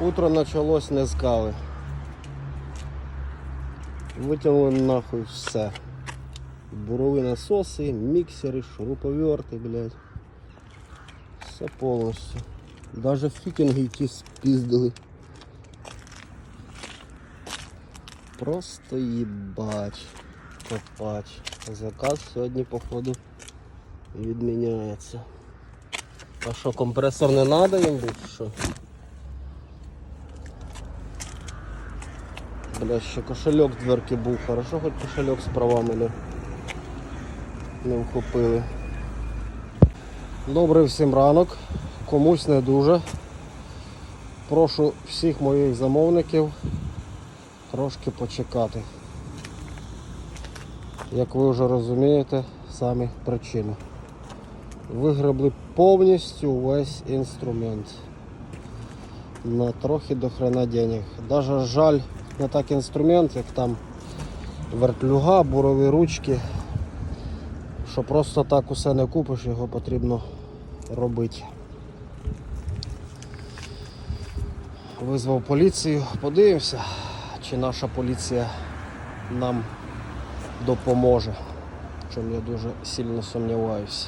Утро почалось не з кави. Витягнули нахуй все. Бурові насоси, міксери, шуруповерти, блядь. Все повністю. Даже фітінги ті спіздили. Просто їбач. Копач. Заказ сьогодні, походу, відміняється. А що, компресор не треба їм бути? Що? Бля, ще кошельок в дверки був. Хорошо, хоч кошельок з правами не, не вхопили. Добрий всім ранок. Комусь не дуже. Прошу всіх моїх замовників трошки почекати. Як ви вже розумієте, самі причини. Вигребли повністю весь інструмент. На трохи до хрена денег. Даже жаль не так інструмент, як там вертлюга, бурові ручки. Що просто так усе не купиш, його потрібно робити. Визвав поліцію, подивимося, чи наша поліція нам допоможе. В чому я дуже сильно сумніваюся.